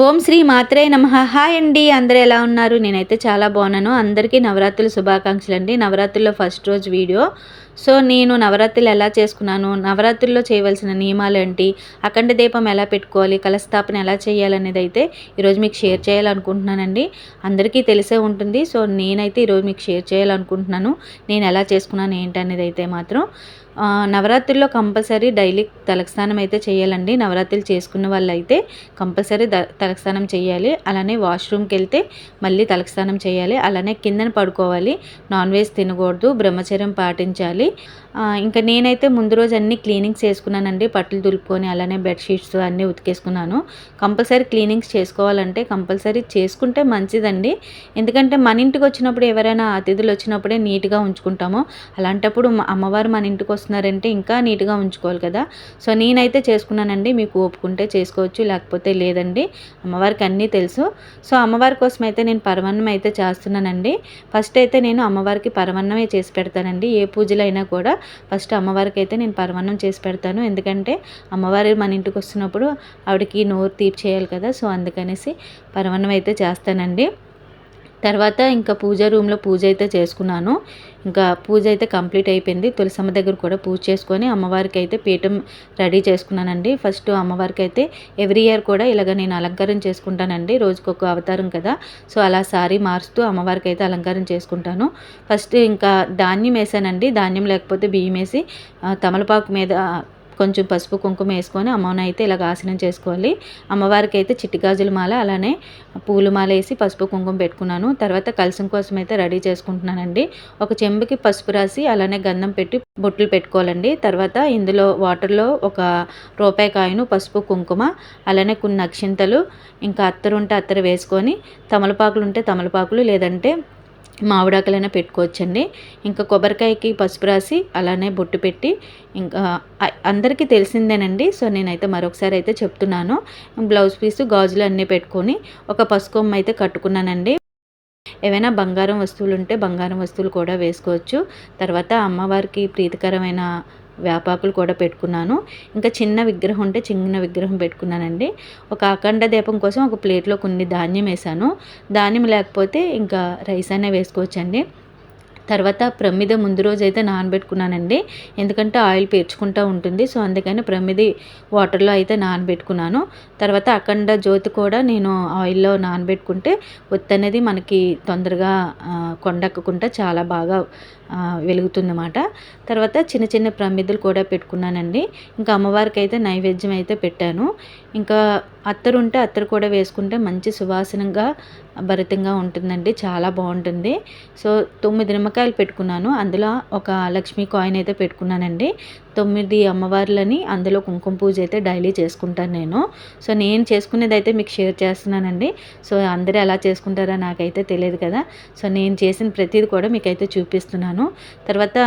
ఓం శ్రీ మాత్రే నమ. హాయ్ అండి అందరూ ఎలా ఉన్నారు? నేనైతే చాలా బాగున్నాను. అందరికీ నవరాత్రుల శుభాకాంక్షలు అండి. నవరాత్రుల్లో ఫస్ట్ రోజు వీడియో. సో నేను నవరాత్రులు ఎలా చేసుకున్నాను? నవరాత్రుల్లో చేయవలసిన నియమాలు ఏంటి? అఖండ దీపం ఎలా పెట్టుకోవాలి? కలస్థాపన ఎలా చేయాలనేది అయితే ఈరోజు మీకు షేర్ చేయాలనుకుంటున్నానండి. అందరికీ తెలిసే ఉంటుంది. సో నేనైతే ఈరోజు మీకు షేర్ చేయాలనుకుంటున్నాను. నేను ఎలా చేసుకున్నాను ఏంటనేది అయితే మాత్రం. నవరాత్రుల్లో కంపల్సరీ డైలీ తలస్నానం అయితే చేయాలండి. నవరాత్రులు చేసుకున్న వాళ్ళు అయితే కంపల్సరీ ద తలస్నానం చేయాలి. అలానే వాష్రూమ్కి వెళ్తే మళ్ళీ తలస్నానం చేయాలి. అలానే కిందన పడుకోవాలి. నాన్ వెజ్ తినకూడదు. బ్రహ్మచర్యం పాటించాలి. ఇంకా నేనైతే ముందు రోజు అన్ని క్లీనింగ్స్ చేసుకున్నానండి. పట్టులు దులుపుకొని అలానే బెడ్షీట్స్ అన్నీ ఉతికేసుకున్నాను. కంపల్సరీ క్లీనింగ్స్ చేసుకోవాలంటే కంపల్సరీ చేసుకుంటే మంచిదండి. ఎందుకంటే మన ఇంటికి వచ్చినప్పుడు ఎవరైనా అతిథులు వచ్చినప్పుడే నీట్గా ఉంచుకుంటాము. అలాంటప్పుడు అమ్మవారు మన ఇంటికి వస్తున్నారంటే ఇంకా నీట్గా ఉంచుకోవాలి కదా. సో నేనైతే చేసుకున్నానండి. మీకు ఒప్పుకుంటే చేసుకోవచ్చు లేకపోతే లేదండి. అమ్మవారికి అన్నీ తెలుసు. సో అమ్మవారి కోసం అయితే నేను పరమన్నం అయితే చేస్తున్నానండి. ఫస్ట్ అయితే నేను అమ్మవారికి పరమాన్నమే చేసి పెడతానండి. ఏ పూజలైనా కూడా ఫస్ట్ అమ్మవారికి అయితే నేను పరమాన్నం చేసి పెడతాను. ఎందుకంటే అమ్మవారి మన ఇంటికి వస్తున్నప్పుడు ఆవిడకి నోరు తీర్చేయాలి కదా. సో అందుకనేసి పరమాన్నం అయితే చేస్తానండి. తర్వాత ఇంకా పూజ రూమ్లో పూజ అయితే చేసుకున్నాను. ఇంకా పూజ అయితే కంప్లీట్ అయిపోయింది. తులసమ్మ దగ్గర కూడా పూజ చేసుకొని అమ్మవారికి అయితే పీఠం రెడీ చేసుకున్నానండి. ఫస్ట్ అమ్మవారికి అయితే ఎవ్రీ ఇయర్ కూడా ఇలాగ నేను అలంకారం చేసుకుంటానండి. రోజుకొక అవతారం కదా. సో అలా సారీ మారుస్తూ అమ్మవారికి అయితే అలంకారం చేసుకుంటాను. ఫస్ట్ ఇంకా ధాన్యం వేసానండి. ధాన్యం లేకపోతే బియ్యం వేసి తమలపాకు మీద కొంచెం పసుపు కుంకుమ వేసుకొని అమ్మని అయితే ఇలా ఆసనం చేసుకోవాలి. అమ్మవారికి అయితే చిట్టిగాజుల మాల అలానే పూల మాల వేసి పసుపు కుంకుమ పెట్టుకున్నాను. తర్వాత కలసం కోసం అయితే రెడీ చేసుకుంటున్నానండి. ఒక చెంబుకి పసుపు రాసి అలానే గంధం పెట్టి బొట్లు పెట్టుకోవాలండి. తర్వాత ఇందులో వాటర్లో ఒక రూపాయి కాయను పసుపు కుంకుమ అలానే కొన్ని నక్షింతలు ఇంకా అత్తరు ఉంటే అత్తరు వేసుకొని తమలపాకులు ఉంటే తమలపాకులు లేదంటే మామిడాకులైనా పెట్టుకోవచ్చండి. ఇంకా కొబ్బరికాయకి పసుపు రాసి అలానే బొట్టు పెట్టి ఇంకా అందరికీ తెలిసిందేనండి. సో నేనైతే మరొకసారి అయితే చెప్తున్నాను. బ్లౌజ్ పీసు గాజులు అన్నీ పెట్టుకొని ఒక పసుకొమ్మ అయితే కట్టుకున్నానండి. ఏవైనా బంగారం వస్తువులు ఉంటే బంగారం వస్తువులు కూడా వేసుకోవచ్చు. తర్వాత అమ్మవారికి ప్రీతికరమైన వేపాకులు కూడా పెట్టుకున్నాను. ఇంకా చిన్న విగ్రహం ఉంటే చిన్న విగ్రహం పెట్టుకున్నానండి. ఒక అఖండ దీపం కోసం ఒక ప్లేట్లో కొన్ని ధాన్యం వేసాను ధాన్యం లేకపోతే ఇంకా రైస్ అనే వేసుకోవచ్చండి. తర్వాత ప్రమిద ముందు రోజు అయితే నానబెట్టుకున్నానండి. ఎందుకంటే ఆయిల్ పేర్చుకుంటూ ఉంటుంది. సో అందుకని ప్రమిది వాటర్లో అయితే నానబెట్టుకున్నాను. తర్వాత అఖండ జ్యోతి కూడా నేను ఆయిల్లో నానబెట్టుకుంటే ఒత్తి అనేది మనకి తొందరగా కొండక్కకుండా చాలా బాగా వెలుగుతుందన్నమాట. తర్వాత చిన్న చిన్న ప్రమిదలు కూడా పెట్టుకున్నానండి. ఇంకా అమ్మవారికి అయితే నైవేద్యం అయితే పెట్టాను. ఇంకా అత్తరు ఉంటే అత్తరు కూడా వేసుకుంటే మంచి సువాసనగా భరితంగా ఉంటుందండి. చాలా బాగుంటుంది. సో తొమ్మిది నిమ్మకాయలు పెట్టుకున్నాను. అందులో ఒక లక్ష్మీ కాయిన్ అయితే పెట్టుకున్నానండి. తొమ్మిది అమ్మవార్లని అందులో కుంకుమ పూజ అయితే డైలీ చేసుకుంటాను నేను. సో నేను చేసుకునేది అయితే మీకు షేర్ చేస్తున్నానండి. సో అందరూ ఎలా చేసుకుంటారో నాకైతే తెలియదు కదా. సో నేను చేసిన ప్రతిదీ కూడా మీకైతే చూపిస్తున్నాను. తర్వాత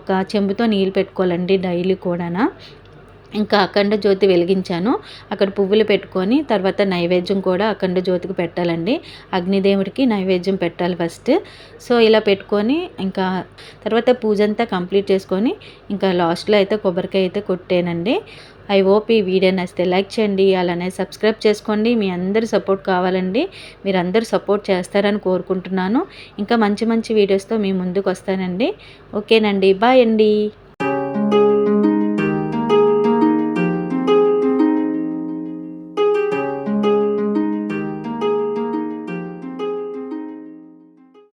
ఒక చెంబుతో నీళ్ళు పెట్టుకోవాలండి డైలీ కూడా ఇంకా అఖండ జ్యోతి వెలిగించాను. అక్కడ పువ్వులు పెట్టుకొని తర్వాత నైవేద్యం కూడా అఖండ జ్యోతికి పెట్టాలండి. అగ్నిదేవుడికి నైవేద్యం పెట్టాలి ఫస్ట్. సో ఇలా పెట్టుకొని ఇంకా తర్వాత పూజ అంతా కంప్లీట్ చేసుకొని ఇంకా లాస్ట్లో అయితే కొబ్బరికాయ అయితే కొట్టానండి. ఐ హోప్ ఈ వీడియో నచ్చితే లైక్ చేయండి. అలానే సబ్స్క్రైబ్ చేసుకోండి. మీ అందరి సపోర్ట్ కావాలండి. మీరు అందరూ సపోర్ట్ చేస్తారని కోరుకుంటున్నాను. ఇంకా మంచి మంచి వీడియోస్తో మీ ముందుకు వస్తానండి. ఓకేనండి. బాయ్ అండి.